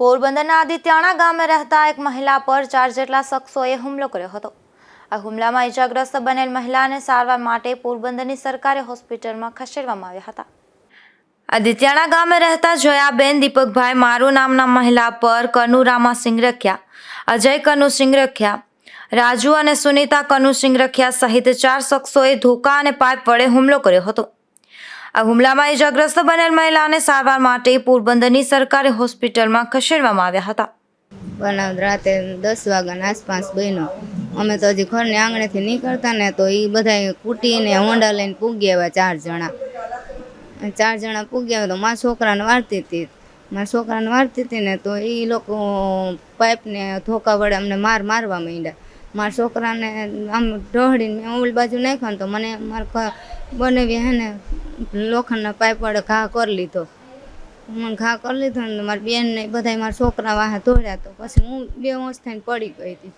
પોરબંદરના આદિત્યાણા ગામે રહેતા એક મહિલા પર ચાર જેટલા શખ્સોએ હુમલો કર્યો હતો. આ હુમલામાં ઇજાગ્રસ્ત બનેલ મહિલાને સારવાર માટે પોરબંદરની સરકારી હોસ્પિટલમાં ખસેડવામાં આવ્યા હતા. આદિત્યાણા ગામે રહેતા જયાબેન દીપકભાઈ મારું નામના મહિલા પર કનુ રામા સિંગરખિયા, અજય કનુ સિંગરખિયા, રાજુ અને સુનીતા કનુ સિંગરખિયા સહિત ચાર શખ્સોએ ધોકા અને પાઇપ વડે હુમલો કર્યો હતો. આ હુમલામાં ઇજાગ્રસ્ત બનેલ મહિલાને સારવાર માટે પોરબંદરની સરકારી હોસ્પિટલમાં ખસેડવામાં આવ્યા હતા. બનાવ રાતે દસ વાગ્યાના આસપાસ બન્યો. અમે તો હજી ઘરને આંગણેથી નીકળતા ને તો એ બધા કૂટીને હોંડા લઈને પૂગી આવ્યા ચાર જણા. ચાર જણા પૂગ્યા તો મારા છોકરાને વાળતી હતી મારા છોકરાને વાળતી હતી ને તો એ લોકો પાઇપને ધોકા વડે અમને માર મારવા માંડ્યા. મારા છોકરાને આમ ઢોળીને ઓલી બાજુ નાખ્યો ને તો મને મારા બનાવી હે ને લોખંડના પાઇપડે ઘા કરી લીધો. મને ઘા કરી લીધો ને મારી બેનને બધા મારા છોકરા વાહે દોડ્યા તો પછી હું બે હોશ થઈને પડી ગઈ હતી.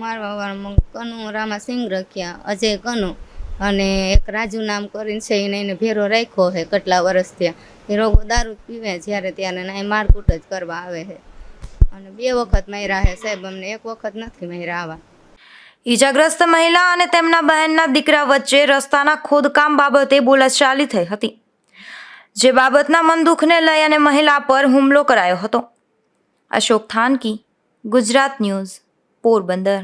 મારવા વાળા કનુ, રામા સિંગ રખ્યા, અજય કનુ અને એક રાજુ નામ કરીને છે, એને એને ભેરો રાખ્યો છે કેટલા વર્ષ થયા. એ રોગો દારૂ પીવે જ્યારે ત્યારે ને એ મારકૂટ જ કરવા આવે છે. અને બે વખત માર્યા છે સાહેબ, અમને એક વખત નથી માર્યા આવા. ઈજાગ્રસ્ત મહિલા અને તેમના બહેનના દીકરા વચ્ચે રસ્તાના ખોદકામ બાબતે બોલાચાલી થઈ હતી, જે બાબતના મન દુઃખને લઈ અને મહિલા પર હુમલો કરાયો હતો. અશોક થાનકી, ગુજરાત ન્યૂઝ, પોરબંદર.